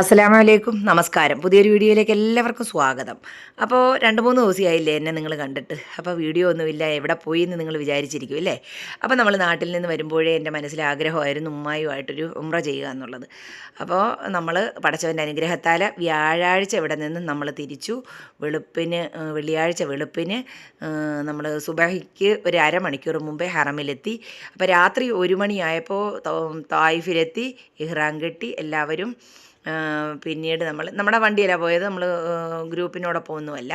അസ്സലാമു അലൈക്കും നമസ്കാരം. പുതിയൊരു വീഡിയോയിലേക്ക് എല്ലാവർക്കും സ്വാഗതം. അപ്പോൾ രണ്ട് മൂന്ന് ദിവസമായില്ലേ എന്നെ നിങ്ങൾ കണ്ടിട്ട്. അപ്പോൾ വീഡിയോ ഒന്നുമില്ല എവിടെ പോയി എന്ന് നിങ്ങൾ വിചാരിച്ചിരിക്കും അല്ലേ അപ്പോൾ നമ്മൾ നാട്ടിൽ നിന്ന് വരുമ്പോഴേ എന്റെ മനസ്സിൽ ആഗ്രഹമായിരുന്നു ഉമ്മായുമായിട്ടൊരു ഉമ്ര ചെയ്യുക എന്നുള്ളത്. അപ്പോൾ നമ്മൾ പടച്ചവന്റെ അനുഗ്രഹത്താൽ വ്യാഴാഴ്ച ഇവിടെ നിന്ന് നമ്മൾ തിരിച്ചു. വെളുപ്പിന് വെള്ളിയാഴ്ച വെളുപ്പിന് നമ്മൾ സുബഹിക്ക് ഒരു അരമണിക്കൂർ മുമ്പേ ഹറമിലെത്തി. അപ്പോൾ രാത്രി ഒരു മണിയായപ്പോൾ തായിഫിലെത്തി ഇഹ്റാൻ കെട്ടി എല്ലാവരും പിന്നീട് നമ്മൾ നമ്മുടെ വണ്ടിയല്ല പോയത് നമ്മൾ ഗ്രൂപ്പിനോടൊപ്പം ഒന്നുമല്ല.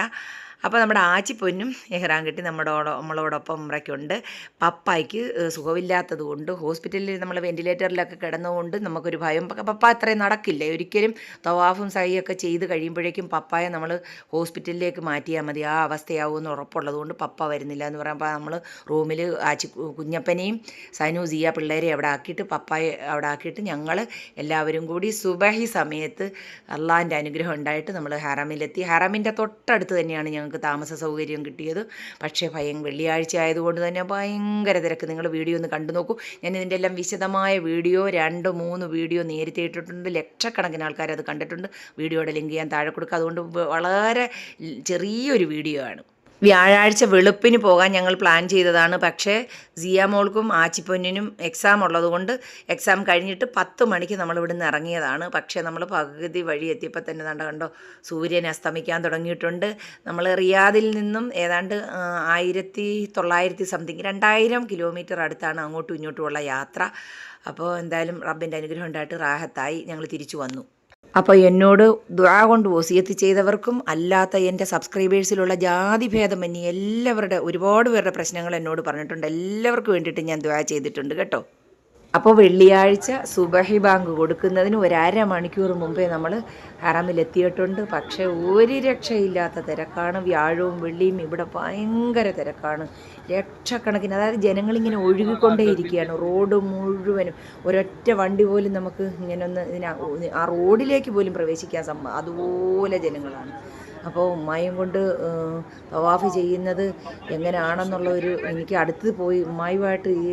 അപ്പോൾ നമ്മുടെ ആച്ചിപ്പൊന്നും എഹ്റാൻ കെട്ടി നമ്മുടെ നമ്മളോടൊപ്പം ഉമ്രയ്ക്കുണ്ട് പപ്പായ്ക്ക് സുഖമില്ലാത്തത് കൊണ്ട് ഹോസ്പിറ്റലിൽ നമ്മൾ വെന്റിലേറ്ററിലൊക്കെ കിടന്നുകൊണ്ട് നമുക്കൊരു ഭയം. പപ്പ അത്രയും നടക്കില്ല? ഒരിക്കലും തവാഫും സഹിയൊക്കെ ചെയ്ത് കഴിയുമ്പോഴേക്കും പപ്പായെ നമ്മൾ ഹോസ്പിറ്റലിലേക്ക് മാറ്റിയാൽ മതി. ആ അവസ്ഥയാവുമെന്ന് ഉറപ്പുള്ളത് കൊണ്ട് പപ്പ വരുന്നില്ല എന്ന് പറയുമ്പോൾ നമ്മൾ റൂമിൽ ആച്ചി കുഞ്ഞപ്പനെയും സനു സിയ പിള്ളേരെ അവിടെ ആക്കിയിട്ട് പപ്പായെ അവിടെ ആക്കിയിട്ട് ഞങ്ങൾ എല്ലാവരും കൂടി സുബഹി സമയത്ത് അള്ളാഹിന്റെ അനുഗ്രഹം ഉണ്ടായിട്ട് നമ്മൾ ഹറമിലെത്തി. ഹറമിന്റെ തൊട്ടടുത്ത് തന്നെയാണ് ഞങ്ങൾക്ക് താമസ സൗകര്യം കിട്ടിയത്. പക്ഷേ ഭയം വെള്ളിയാഴ്ച ആയതുകൊണ്ട് തന്നെ ഭയങ്കര തിരക്ക്. നിങ്ങൾ വീഡിയോ ഒന്ന് കണ്ടു നോക്കൂ. ഞാൻ ഇതിന്റെ എല്ലാം വിശദമായ വീഡിയോ രണ്ട് മൂന്ന് വീഡിയോ നേരത്തെ ഇട്ടിട്ടുണ്ട്. ലക്ഷക്കണക്കിന് ആൾക്കാർ അത് കണ്ടിട്ടുണ്ട്. വീഡിയോയുടെ ലിങ്ക് ഞാൻ താഴെ കൊടുക്കുക അതുകൊണ്ട് വളരെ ചെറിയൊരു വീഡിയോ ആണ്. വ്യാഴാഴ്ച വെളുപ്പിന് പോകാൻ ഞങ്ങൾ പ്ലാൻ ചെയ്തതാണ്. പക്ഷേ സിയ മോൾക്കും ആച്ചിപ്പൊന്നിനും എക്സാം ഉള്ളതുകൊണ്ട് എക്സാം കഴിഞ്ഞിട്ട് പത്ത് മണിക്ക് നമ്മൾ ഇവിടുന്ന് ഇറങ്ങിയതാണ്. പക്ഷേ നമ്മൾ പകുതി വഴി എത്തിയപ്പോൾ തന്നെ കണ്ടോ കണ്ടോ സൂര്യൻ അസ്തമിക്കാൻ തുടങ്ങിയിട്ടുണ്ട്. നമ്മൾ റിയാദിൽ നിന്നും ഏതാണ്ട് ആയിരത്തി തൊള്ളായിരത്തി സംതിങ് രണ്ടായിരം കിലോമീറ്റർ അടുത്താണ് അങ്ങോട്ടും ഇങ്ങോട്ടുമുള്ള യാത്ര. അപ്പോൾ എന്തായാലും റബ്ബിന്റെ അനുഗ്രഹം ഉണ്ടായിട്ട് റാഹത്തായി ഞങ്ങൾ തിരിച്ചു വന്നു. അപ്പോൾ എന്നോട് ദ്വാ കൊണ്ട് വസിയത്ത് ചെയ്തവർക്കും അല്ലാത്ത എന്റെ സബ്സ്ക്രൈബേഴ്സിലുള്ള ജാതി എന്നീ എല്ലാവരുടെ ഒരുപാട് പേരുടെ പ്രശ്നങ്ങൾ എന്നോട് പറഞ്ഞിട്ടുണ്ട്. എല്ലാവർക്കും വേണ്ടിയിട്ട് ഞാൻ ദ്വാ ചെയ്തിട്ടുണ്ട് കേട്ടോ. അപ്പോൾ വെള്ളിയാഴ്ച സുബഹി ബാങ്ക് കൊടുക്കുന്നതിന് ഒരര മണിക്കൂർ മുമ്പേ നമ്മൾ ഹറമിലെത്തിയിട്ടുണ്ട്. പക്ഷേ ഒരു രക്ഷയില്ലാത്ത തിരക്കാണ്. വ്യാഴവും വെള്ളിയും ഇവിടെ ഭയങ്കര തിരക്കാണ്. ലക്ഷക്കണക്കിന് അതായത് ജനങ്ങളിങ്ങനെ ഒഴുകിക്കൊണ്ടേയിരിക്കുകയാണ്. റോഡ് മുഴുവനും. ഒരൊറ്റ വണ്ടി പോലും നമുക്ക് ഇങ്ങനെ ഒന്ന് ഇതിന ആ റോഡിലേക്ക് പോലും പ്രവേശിക്കാൻ സമ്മ അതുപോലെ ജനങ്ങളാണ്. അപ്പോൾ ഉമ്മായും കൊണ്ട് തവാഫ് ചെയ്യുന്നത് എങ്ങനെയാണെന്നുള്ള ഒരു എനിക്ക് അടുത്ത് പോയി ഉമ്മായുമായിട്ട് ഈ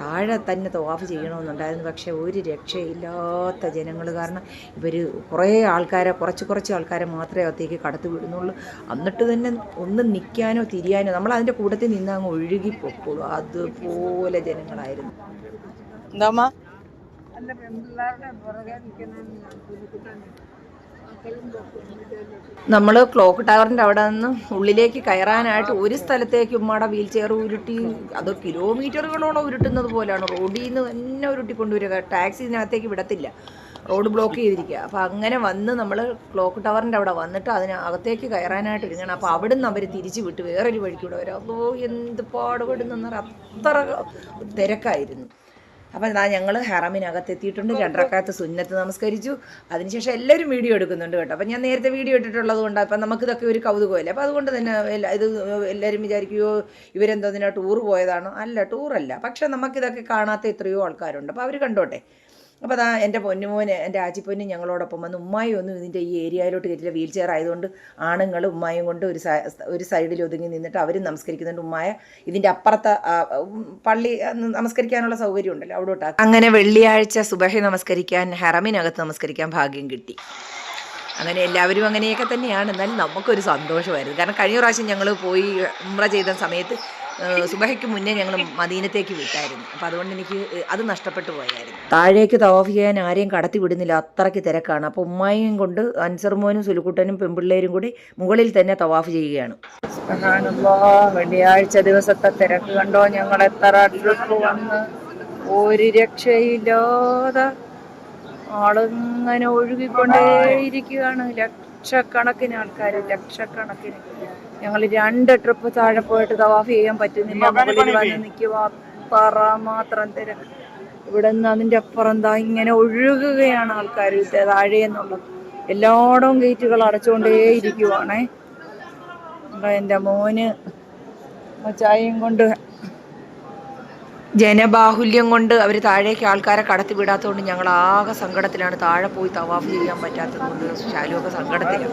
താഴെ തന്നെ തവാഫ് ചെയ്യണമെന്നുണ്ടായിരുന്നു. പക്ഷേ ഒരു രക്ഷയില്ലാത്ത ജനങ്ങൾ കാരണം ഇവർ കുറേ ആൾക്കാരെ കുറച്ച് കുറച്ച് ആൾക്കാരെ മാത്രമേ അകത്തേക്ക് കടത്തി വിടുന്നുള്ളൂ. എന്നിട്ട് തന്നെ ഒന്ന് നിൽക്കാനോ തിരിയാനോ നമ്മൾ അതിന്റെ കൂട്ടത്തിൽ നിന്ന് അങ്ങ് ഒഴുകി പൊക്കോളൂ. അതുപോലെ ജനങ്ങളായിരുന്നു. എന്താ പെൺപിള്ളേരുടെ പുറകെ എന്താമ്മ നമ്മൾ ക്ലോക്ക് ടവറിന്റെ അവിടെ നിന്ന് ഉള്ളിലേക്ക് കയറാനായിട്ട് ഒരു സ്ഥലത്തേക്ക് ഉമ്മയുടെ വീൽ ചെയർ ഉരുട്ടി അത് കിലോമീറ്ററുകളോളം ഉരുട്ടുന്നത് പോലെയാണ്. റോഡിൽ നിന്ന് തന്നെ ടാക്സി ഇതിനകത്തേക്ക് വിടത്തില്ല. റോഡ് ബ്ലോക്ക് ചെയ്തിരിക്കുക. അപ്പോൾ അങ്ങനെ വന്ന് നമ്മൾ ക്ലോക്ക് ടവറിന്റെ അവിടെ വന്നിട്ട് അതിനകത്തേക്ക് കയറാനായിട്ട് ഒരുങ്ങണം. അപ്പോൾ അവിടുന്ന് അവർ തിരിച്ച് വിട്ട് വേറൊരു വഴിക്കൂടെ വരും അതോ എന്ത് പാടുപെടുന്ന അത്ര തിരക്കായിരുന്നു. അപ്പം ഇതാ ഞങ്ങൾ ഹറമിനകത്ത് എത്തിയിട്ടുണ്ട് രണ്ടരക്കാലത്ത് സുന്നത്ത് നമസ്കരിച്ചു. അതിനുശേഷം എല്ലാവരും വീഡിയോ എടുക്കുന്നുണ്ട് കേട്ടോ. അപ്പം ഞാൻ നേരത്തെ വീഡിയോ ഇട്ടിട്ടുള്ളത് കൊണ്ട് അപ്പം നമുക്കിതൊക്കെ ഒരു കൗതുകമല്ലേ? അപ്പം അതുകൊണ്ട് തന്നെ ഇത് എല്ലാവരും വിചാരിക്കുകയോ ഇവരെന്തോ ഇതിനാ ടൂർ പോയതാണോ? അല്ല ടൂറല്ല പക്ഷേ നമുക്കിതൊക്കെ കാണാത്ത എത്രയോ ആൾക്കാരുണ്ട്. അപ്പോൾ അവർ കണ്ടോട്ടെ. അപ്പോൾ അതാ എന്റെ പൊന്നുമോന് എന്റെ ആച്ചിപ്പൊന്നു ഞങ്ങളോടൊപ്പം വന്ന് ഉമ്മായി ഒന്നും ഇതിന്റെ ഈ ഏരിയയിലോട്ട് കയറ്റില്ല വീൽ ചെയർ ആയതുകൊണ്ട് ആണുങ്ങൾ ഉമ്മായും കൊണ്ട് ഒരു ഒരു സൈഡിൽ ഒതുങ്ങി നിന്നിട്ട് അവരും നമസ്കരിക്കുന്നുണ്ട്. ഉമ്മായ ഇതിന്റെ അപ്പുറത്തെ പള്ളി നമസ്കരിക്കാനുള്ള സൗകര്യം ഉണ്ടല്ലോ അവിടോട്ട്. അങ്ങനെ വെള്ളിയാഴ്ച സുബഹി നമസ്കരിക്കാൻ ഹറമിനകത്ത് നമസ്കരിക്കാൻ ഭാഗ്യം കിട്ടി. അങ്ങനെ എല്ലാവരും അങ്ങനെയൊക്കെ തന്നെയാണ്. എന്നാലും നമുക്കൊരു സന്തോഷമായിരുന്നു. കാരണം കഴിഞ്ഞ പ്രാവശ്യം ഞങ്ങൾ പോയി ഉമ്ര ചെയ്ത സമയത്ത് സുബഹയ്ക്ക് മുന്നേ ഞങ്ങൾ മദീനത്തേക്ക് വിട്ടായിരുന്നു. അപ്പോൾ അതുകൊണ്ട് എനിക്ക് അത് നഷ്ടപ്പെട്ടു പോയായിരുന്നു. താഴേക്ക് തവാഫ് ചെയ്യാൻ ആരെയും കടത്തി വിടുന്നില്ല. അത്രയ്ക്ക് തിരക്കാണ്. അപ്പോൾ ഉമ്മായും കൊണ്ട് അൻസർമോനും സുലുക്കുട്ടനും പെൺപിള്ളേരും കൂടി മുകളിൽ തന്നെ തവാഫ് ചെയ്യുകയാണ്. വെള്ളിയാഴ്ച ദിവസത്തെ തിരക്ക് കണ്ടോ? ഞങ്ങൾ എത്ര ട്രിപ്പ് വന്ന് ഒരു രക്ഷയില്ലാതെ ആളിങ്ങനെ ഒഴുകിക്കൊണ്ടേയിരിക്കുകയാണ്. ലക്ഷക്കണക്കിന് ആൾക്കാർ ലക്ഷക്കണക്കിന്. ഞങ്ങൾ രണ്ട് ട്രിപ്പ് താഴെ പോയിട്ട് തവാഫ് ചെയ്യാൻ പറ്റുന്നില്ല. മുകളിൽ വന്ന് നിൽക്കുക പറ മാത്രം തരാം. ഇവിടെ നിന്ന് അതിന്റെ അപ്പുറം എന്താ ഇങ്ങനെ ഒഴുകുകയാണ് ആൾക്കാർ. താഴെ എന്നുള്ളത്. എല്ലായിടവും ഗേറ്റുകൾ അടച്ചുകൊണ്ടേയിരിക്കുവാണേ. എന്താ എന്റെ മോന് ചായയും കൊണ്ട് ജനബാഹുല്യം കൊണ്ട് അവർ താഴേക്ക് ആൾക്കാരെ കടത്തി വിടാത്തതുകൊണ്ട് ഞങ്ങൾ ആകെ സങ്കടത്തിലാണ്. താഴെ പോയി തവാഫ് ചെയ്യാൻ പറ്റാത്തത് കൊണ്ട് ശാലുവൊക്കെ സങ്കടത്തിലാണ്.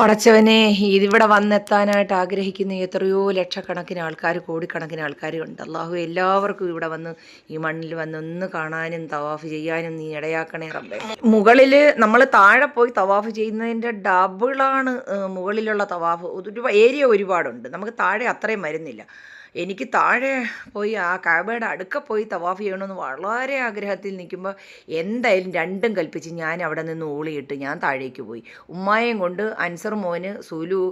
പടച്ചവനെ ഇതിവിടെ വന്നെത്താനായിട്ട് ആഗ്രഹിക്കുന്ന എത്രയോ ലക്ഷക്കണക്കിന് ആൾക്കാർ കോടിക്കണക്കിന് ആൾക്കാരുണ്ട് അള്ളാഹു എല്ലാവർക്കും ഇവിടെ വന്ന് ഈ മണ്ണിൽ വന്ന് ഒന്ന് കാണാനും തവാഫ് ചെയ്യാനും നീ ഇടയാക്കണേ റബ്ബേ. മുകളിൽ നമ്മൾ താഴെ പോയി തവാഫ് ചെയ്യുന്നതിന്റെ ഡബിളാണ് മുകളിലുള്ള തവാഫ്. ഒരു ഏരിയ ഒരുപാടുണ്ട്. നമുക്ക് താഴെ അത്രയും വരുന്നില്ല. എനിക്ക് താഴെ പോയി ആ കാബയുടെ അടുക്ക പോയി തവാഫ് ചെയ്യണമെന്ന് വളരെ ആഗ്രഹത്തിൽ നിൽക്കുമ്പോൾ എന്തായാലും രണ്ടും കൽപ്പിച്ച് ഞാൻ അവിടെ നിന്ന് ഓളിയിട്ട് ഞാൻ താഴേക്ക് പോയി. ഉമ്മായും കൊണ്ട് അൻസർ മോന് സുലു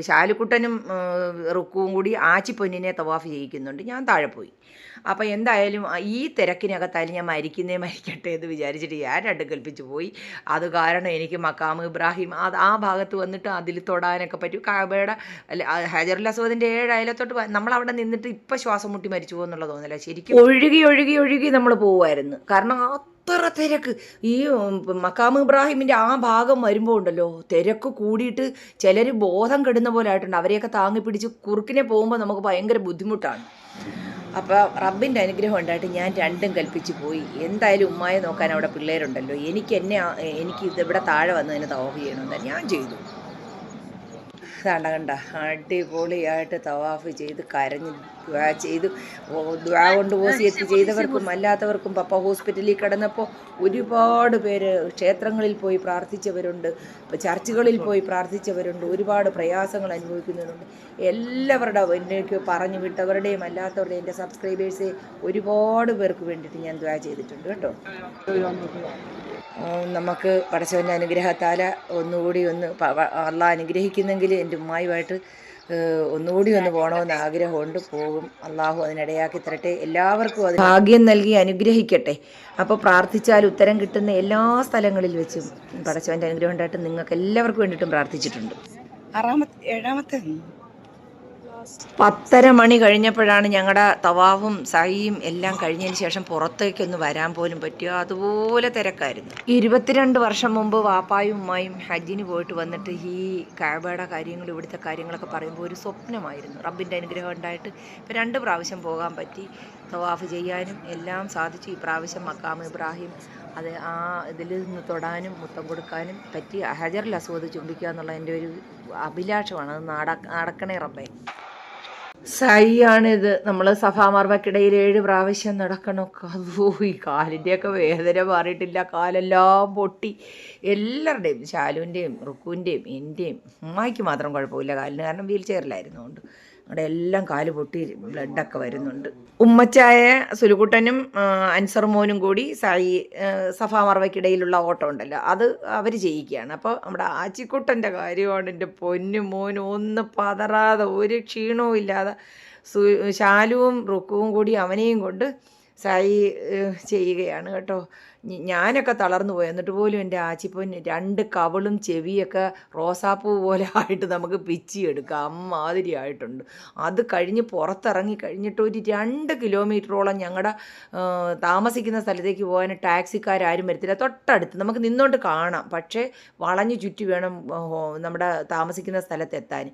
ശാലുക്കുട്ടനും റുക്കുവും കൂടി ആച്ചിപ്പൊന്നിനെ തവാഫ് ചെയ്യിക്കുന്നുണ്ട്. ഞാൻ താഴെ പോയി. അപ്പോൾ എന്തായാലും ഈ തിരക്കിനകത്തായാലും ഞാൻ മരിക്കുന്നേ മരിക്കട്ടെ എന്ന് വിചാരിച്ചിട്ട് ഞാൻ രണ്ടും കൽപ്പിച്ചു പോയി. അത് കാരണം എനിക്ക് മക്കാമ് ഇബ്രാഹിം അത് ആ ഭാഗത്ത് വന്നിട്ട് അതിൽ തൊടാനൊക്കെ പറ്റും. കാബയുടെ ഹജറുൽ അസ്വദിന്റെ ഏഴ് അയലത്തോട്ട് നമ്മൾ അവിടെ നിന്നിട്ട് ഇപ്പം ശ്വാസം മുട്ടി മരിച്ചു പോകുന്നുള്ള തോന്നില്ല ശരിക്കും ഒഴുകി ഒഴുകി ഒഴുകി നമ്മൾ പോവുമായിരുന്നു. കാരണം അത്ര തിരക്ക്. ഈ മക്കാം മക്കാമ് ഇബ്രാഹിമിന്റെ ആ ഭാഗം വരുമ്പോൾ ഉണ്ടല്ലോ തിരക്ക് കൂടിയിട്ട് ചിലർ ബോധം കെടുന്ന പോലെ ആയിട്ടുണ്ട്. അവരെയൊക്കെ താങ്ങി പിടിച്ച് കുറുക്കിനെ പോകുമ്പോൾ നമുക്ക് ഭയങ്കര ബുദ്ധിമുട്ടാണ്. അപ്പോൾ റബ്ബിന്റെ അനുഗ്രഹം ഉണ്ടായിട്ട് ഞാൻ രണ്ടും കൽപ്പിച്ച് പോയി. എന്തായാലും ഉമ്മായെ നോക്കാൻ അവിടെ പിള്ളേരുണ്ടല്ലോ. എനിക്ക് എന്നെ എനിക്ക് ഇതിവിടെ താഴെ വന്നതിന് തവാഫ് ചെയ്യണമെന്ന് ഞാൻ ചെയ്തു. അതാണ്ട കണ്ട അടിപൊളിയായിട്ട് തവാഫ് ചെയ്ത് കരഞ്ഞ് ദ്വാ ചെയ്തു. ദ്വാ കൊണ്ട് ഓസിയത്ത് ചെയ്തവർക്കും അല്ലാത്തവർക്കും പപ്പ ഹോസ്പിറ്റലിൽ കിടന്നപ്പോൾ ഒരുപാട് പേര് ക്ഷേത്രങ്ങളിൽ പോയി പ്രാർത്ഥിച്ചവരുണ്ട്. ചർച്ചുകളിൽ പോയി പ്രാർത്ഥിച്ചവരുണ്ട്. ഒരുപാട് പ്രയാസങ്ങൾ അനുഭവിക്കുന്നവരുണ്ട് എല്ലാവരുടെ എന്നേക്ക് പറഞ്ഞു വിട്ടവരുടെയും അല്ലാത്തവരുടെയും എന്റെ സബ്സ്ക്രൈബേഴ്സെ ഒരുപാട് പേർക്ക് വേണ്ടിയിട്ട് ഞാൻ ദ്വാ ചെയ്തിട്ടുണ്ട് കേട്ടോ. നമുക്ക് പടച്ചവന്റെ അനുഗ്രഹത്താല ഒന്നുകൂടി ഒന്ന് അള്ള അനുഗ്രഹിക്കുന്നെങ്കിൽ എന്റെ ഉമ്മായുമായിട്ട് ഒന്നുകൂടി ഒന്ന് പോകണമെന്ന് ആഗ്രഹമുണ്ട്. പോകും. അള്ളാഹു അതിനിടയാക്കി തരട്ടെ. എല്ലാവർക്കും അത് ഭാഗ്യം നൽകി അനുഗ്രഹിക്കട്ടെ. അപ്പോൾ പ്രാർത്ഥിച്ചാൽ ഉത്തരം കിട്ടുന്ന എല്ലാ സ്ഥലങ്ങളിൽ വെച്ചും പടച്ചവന്റെ അനുഗ്രഹം ഉണ്ടായിട്ട് നിങ്ങൾക്ക് എല്ലാവർക്കും വേണ്ടിയിട്ടും പ്രാർത്ഥിച്ചിട്ടുണ്ട്. ആറാമത്തെ ഏഴാമത്തെ പത്തര മണി കഴിഞ്ഞപ്പോഴാണ് ഞങ്ങളുടെ തവാഫും സഹിയും എല്ലാം കഴിഞ്ഞതിന് ശേഷം പുറത്തേക്കൊന്ന് വരാൻ പോലും പറ്റുക അതുപോലെ തിരക്കായിരുന്നു. ഇരുപത്തിരണ്ട് വർഷം മുമ്പ് വാപ്പായും ഉമ്മായും ഹജ്ജിന് പോയിട്ട് വന്നിട്ട് ഈ കാബയുടെ കാര്യങ്ങൾ ഇവിടുത്തെ കാര്യങ്ങളൊക്കെ പറയുമ്പോൾ ഒരു സ്വപ്നമായിരുന്നു. റബ്ബിന്റെ അനുഗ്രഹം ഉണ്ടായിട്ട് ഇപ്പം രണ്ട് പ്രാവശ്യം പോകാൻ പറ്റി. തവാഫ് ചെയ്യാനും എല്ലാം സാധിച്ചു. ഈ പ്രാവശ്യം മക്കാം ഇബ്രാഹിം അത് ആ ഇതിൽ നിന്ന് തൊടാനും മുത്തം കൊടുക്കാനും പറ്റി. ഹജറിൽ അസുഖത്ത് ചുംബിക്കുക എന്നുള്ള എന്റെ ഒരു അഭിലാഷമാണ്. അത് നട നടക്കണേ റബ്ബേ. സൈയാണിത് നമ്മൾ സഫാമർവക്കിടയിൽ ഏഴ് പ്രാവശ്യം നടക്കണം. അതോ ഈ കാലിന്റെയൊക്കെ വേദന മാറിയിട്ടില്ല. കാലെല്ലാം പൊട്ടി. എല്ലാവരുടെയും ശാലുവിന്റെയും റുക്കുവിന്റെയും എന്റെയും അമ്മായിക്ക് മാത്രം കുഴപ്പമില്ല. കാലിന് കാരണം വീൽ ചെയറിലായിരുന്നു കൊണ്ട് അവിടെ എല്ലാം കാൽ പൊട്ടി ബ്ലഡൊക്കെ വരുന്നുണ്ട്. ഉമ്മച്ചായ സുലുകുട്ടനും അൻസർ മോനും കൂടി സായി സഫാ മറവയ്ക്കിടയിലുള്ള ഓട്ടം ഉണ്ടല്ലോ അത് അവർ ചെയ്യിക്കുകയാണ് അപ്പോൾ നമ്മുടെ ആച്ചിക്കുട്ടന്റെ കാര്യമാണ് എന്റെ പൊന്നും മോനും ഒന്ന് പതറാതെ ഒരു ക്ഷീണവും ഇല്ലാതെ ശാലുവും റുക്കുവും കൂടി അവനെയും കൊണ്ട് സായി ചെയ്യുകയാണ് കേട്ടോ. ഞാനൊക്കെ തളർന്നു പോയി. എന്നിട്ട് പോലും എന്റെ ആച്ചിപ്പൊന്ന് രണ്ട് കവളും ചെവിയൊക്കെ റോസാപ്പൂ പോലെ ആയിട്ട് നമുക്ക് പിച്ചിയെടുക്കാം അമ്മാതിരി ആയിട്ടുണ്ട്. അത് കഴിഞ്ഞ് പുറത്തിറങ്ങി കഴിഞ്ഞിട്ട് ഒരു രണ്ട് കിലോമീറ്ററോളം ഞങ്ങളുടെ താമസിക്കുന്ന സ്ഥലത്തേക്ക് പോകാൻ ടാക്സിക്കാരും വരത്തില്ല. തൊട്ടടുത്ത് നമുക്ക് നിന്നുകൊണ്ട് കാണാം. പക്ഷേ വളഞ്ഞു ചുറ്റി വേണം നമ്മുടെ താമസിക്കുന്ന സ്ഥലത്തെത്താൻ.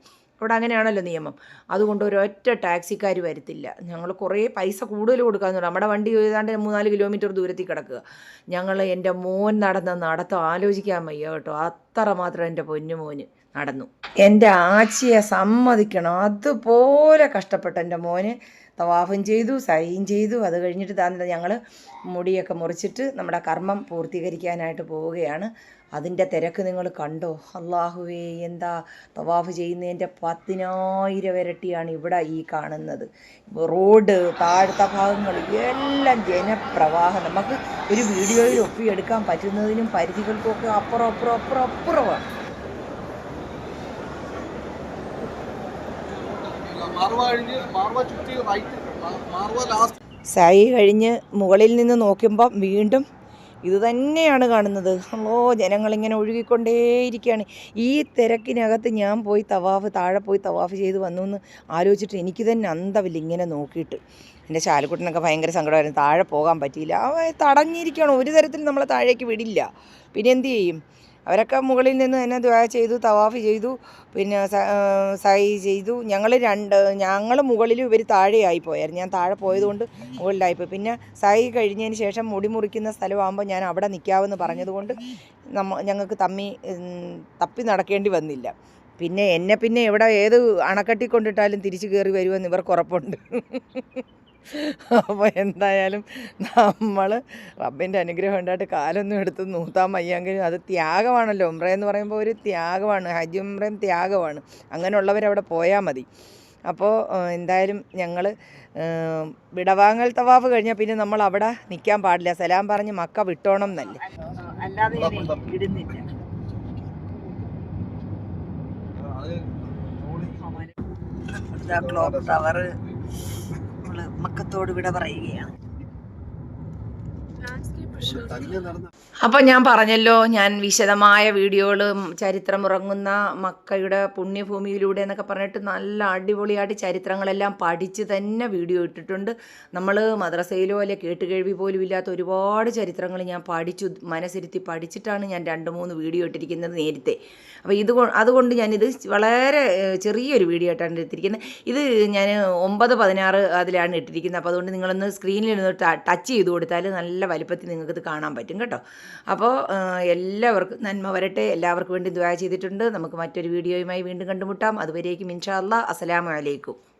അവിടെ അങ്ങനെയാണല്ലോ നിയമം. അതുകൊണ്ട് ഒരൊറ്റ ടാക്സിക്കാർ വരത്തില്ല. ഞങ്ങൾ കുറേ പൈസ കൂടുതൽ കൊടുക്കാമെന്ന് പറഞ്ഞു നമ്മുടെ വണ്ടി ഏതാണ്ട് മൂന്നാൽ കിലോമീറ്റർ ദൂരത്തിൽ കിടക്കുക. ഞങ്ങൾ എന്റെ മോൻ നടന്ന നടത്തം ആലോചിക്കാൻ വയ്യ കേട്ടോ. അത്ര മാത്രം എന്റെ പൊന്നു മോന് നടന്നു. എന്റെ ആച്ചിയെ സമ്മതിക്കണം. അതുപോലെ കഷ്ടപ്പെട്ട എന്റെ മോന്. തവാഫും ചെയ്തു സൈൻ ചെയ്തു. അത് കഴിഞ്ഞിട്ട് താന്നിട്ട് ഞങ്ങൾ മുടിയൊക്കെ മുറിച്ചിട്ട് നമ്മുടെ കർമ്മം പൂർത്തീകരിക്കാനായിട്ട് പോവുകയാണ്. അതിന്റെ തിരക്ക് നിങ്ങൾ കണ്ടോ? അള്ളാഹുവേ എന്താ തവാഫ് ചെയ്യുന്നതിന്റെ പതിനായിരം ഇരട്ടിയാണ് ഇവിടെ ഈ കാണുന്നത്. റോഡ് താഴത്തെ ഭാഗങ്ങൾ എല്ലാം ജനപ്രവാഹം. നമുക്ക് ഒരു വീഡിയോയിൽ ഒപ്പിയെടുക്കാൻ പറ്റുന്നതിനും പരിധികൾക്കൊക്കെ അപ്പുറം അപ്പുറം അപ്പുറം അപ്പുറമാണ്. മാർവ കഴിഞ്ഞ് മുകളിൽ നിന്ന് നോക്കുമ്പോൾ വീണ്ടും ഇത് തന്നെയാണ് കാണുന്നത്. ഓ ജനങ്ങളിങ്ങനെ ഒഴുകിക്കൊണ്ടേയിരിക്കുകയാണ്. ഈ തിരക്കിനകത്ത് ഞാൻ പോയി തവാഫ് താഴെ പോയി തവാഫ് ചെയ്ത് വന്നു എന്ന് ആലോചിച്ചിട്ട് എനിക്ക് തന്നെ അന്തവില്ല ഇങ്ങനെ നോക്കിയിട്ട്. എന്റെ ശാലക്കുട്ടനൊക്കെ ഭയങ്കര സങ്കടമായിരുന്നു. താഴെ പോകാൻ പറ്റിയില്ല. തടഞ്ഞിരിക്കുകയാണ്. ഒരു തരത്തിൽ നമ്മളെ താഴേക്ക് വിടില്ല. പിന്നെ എന്ത് ചെയ്യും? അവരൊക്കെ മുകളിൽ നിന്ന് തന്നെ ദ്വാ ചെയ്തു തവാഫ് ചെയ്തു പിന്നെ സ- ചെയ്തു. ഞങ്ങൾ രണ്ട് ഞങ്ങൾ മുകളിൽ ഇവർ താഴെയായി പോയായിരുന്നു. ഞാൻ താഴെ പോയതുകൊണ്ട് മുകളിലായിപ്പോയി പിന്നെ സൈ കഴിഞ്ഞതിന് ശേഷം മുടി മുറിക്കുന്ന സ്ഥലമാകുമ്പോൾ ഞാൻ അവിടെ നിൽക്കാമെന്ന് പറഞ്ഞതുകൊണ്ട് നമ്മ ഞങ്ങൾക്ക് തമ്മി തപ്പി നടക്കേണ്ടി വന്നില്ല. പിന്നെ എന്നെ പിന്നെ എവിടെ ഏത് അണക്കെട്ടി കൊണ്ടിട്ടാലും തിരിച്ചു കയറി വരുമെന്ന് ഇവർക്ക് ഉറപ്പുണ്ട്. അപ്പോൾ എന്തായാലും നമ്മൾ റബ്ബിന്റെ അനുഗ്രഹം ഉണ്ടായിട്ട് കാലൊന്നും എടുത്ത് നൂത്താൻ വയ്യെങ്കിലും അത് ത്യാഗമാണല്ലോ. ഉംറ എന്ന് പറയുമ്പോൾ ഒരു ത്യാഗമാണ്. ഹജ്ജ് ഉംറയും ത്യാഗമാണ്. അങ്ങനെയുള്ളവരവിടെ പോയാൽ മതി. അപ്പോൾ എന്തായാലും ഞങ്ങൾ വിടവാങ്ങൽ തവാഫ് കഴിഞ്ഞാൽ പിന്നെ നമ്മൾ അവിടെ നിൽക്കാൻ പാടില്ല. സലാം പറഞ്ഞ് മക്ക വിട്ടോണം എന്നല്ല. അല്ലാതെ ഇടുന്നില്ല. ക്ലോക്ക് ടവർ നമ്മൾ മക്കത്തോട് വിട പറയുകയാണ്. അപ്പൊ അപ്പോൾ ഞാൻ പറഞ്ഞല്ലോ ഞാൻ വിശദമായ വീഡിയോകളും ചരിത്രമുറങ്ങുന്ന മക്കയുടെ പുണ്യഭൂമിയിലൂടെ എന്നൊക്കെ പറഞ്ഞിട്ട് നല്ല അടിപൊളിയായിട്ട് ചരിത്രങ്ങളെല്ലാം പഠിച്ച് തന്നെ വീഡിയോ ഇട്ടിട്ടുണ്ട്. നമ്മൾ മദ്രസയിലോ അല്ലെ കേട്ടുകേഴ്വി പോലും ഇല്ലാത്ത ഒരുപാട് ചരിത്രങ്ങൾ ഞാൻ പഠിച്ചു മനസ്സിരുത്തി പഠിച്ചിട്ടാണ് ഞാൻ രണ്ട് മൂന്ന് വീഡിയോ ഇട്ടിരിക്കുന്നത് നേരത്തെ. അപ്പോൾ ഇത് അതുകൊണ്ട് ഞാനിത് വളരെ ചെറിയൊരു വീഡിയോ ആയിട്ടാണ് എടുത്തിരിക്കുന്നത്. ഇത് ഞാൻ ഒമ്പത് പതിനാറ് അതിലാണ് ഇട്ടിരിക്കുന്നത്. അപ്പോൾ അതുകൊണ്ട് നിങ്ങളൊന്ന് സ്ക്രീനിൽ ഒന്ന് ടച്ച് ചെയ്ത് കൊടുത്താൽ നല്ല വലിപ്പത്തിൽ ഇത് കാണാൻ പറ്റും കേട്ടോ. അപ്പോൾ എല്ലാവർക്കും നന്മ വരട്ടെ. എല്ലാവർക്കും വേണ്ടി ദ്വാ ചെയ്തിട്ടുണ്ട്. നമുക്ക് മറ്റൊരു വീഡിയോയുമായി വീണ്ടും കണ്ടുമുട്ടാം. അതുവരേക്കും ഇൻഷാ അല്ലാ അസ്സലാമു അലൈക്കും.